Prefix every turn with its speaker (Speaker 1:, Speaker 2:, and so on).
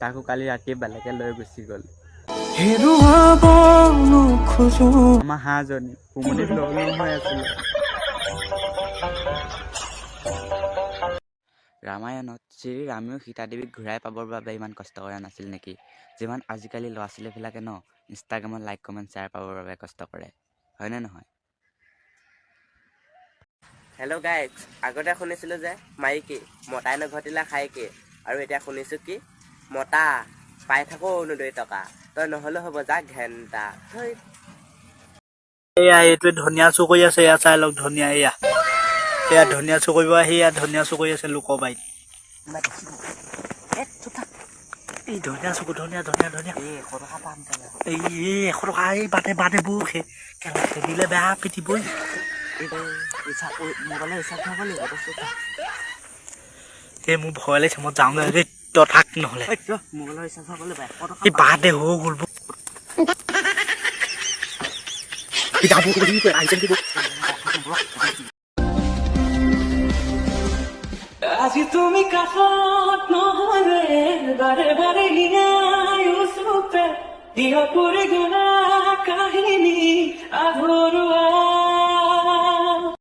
Speaker 1: তাকো কালি ৰাতি বেলেগে লৈ গুচি গ'ল।
Speaker 2: হেৰুৱাব নোখোজো।
Speaker 1: আমাৰ হাঁহজনী উমনিত লগ লগ হৈ আছিলে। ৰামায়ণত শ্ৰী ৰামেও সীতাদেৱীক ঘূৰাই পাবৰ বাবে ইমান কষ্ট কৰা নাছিল নেকি? যিমান আজিকালি ল'ৰা ছোৱালীবিলাকে ন ইনষ্টাগ্ৰামত লাইক কমেণ্ট শ্বেয়াৰ পাবৰ বাবে কষ্ট কৰে। হয়নে নহয়?
Speaker 3: হেল্ল' গাইজ আগতে শুনিছিলোঁ যে মাইকী মতাই নঘটিলা খাইকি আৰু এতিয়া শুনিছোঁ কি? মতা পাই থাকোঁ অৰুণোদয় টকা। তই নহ'লেও হ'ব যা ঘেণ্টা। থৈ।
Speaker 4: এয়া এইটোৱে ধনিয়া চুৰ কৰি আছে। এয়া চাই লওক ধনিয়া এয়া। এয়া ধনিয়া চুৰ কৰিব আহি এয়া ধনিয়া চুৰ কৰি আছে লোকৰ বাৰীত। এই ধনিয়া চুৰ ধনিয়া ধনিয়া ধনিয়া। এই এই এশ টকা এই বাদে বাদে বৌ খে। খেদিলে বেয়া পিটিবই। এই মোৰ ভয় লাগিছে মই যাওঁ দেই থাক নহ'লে। বাদে গ'ল
Speaker 2: আজি তুমি কাষত নহ'লে বাৰে বাৰে দিয়া পুৰে গলা কাহিনী আধৰুৱা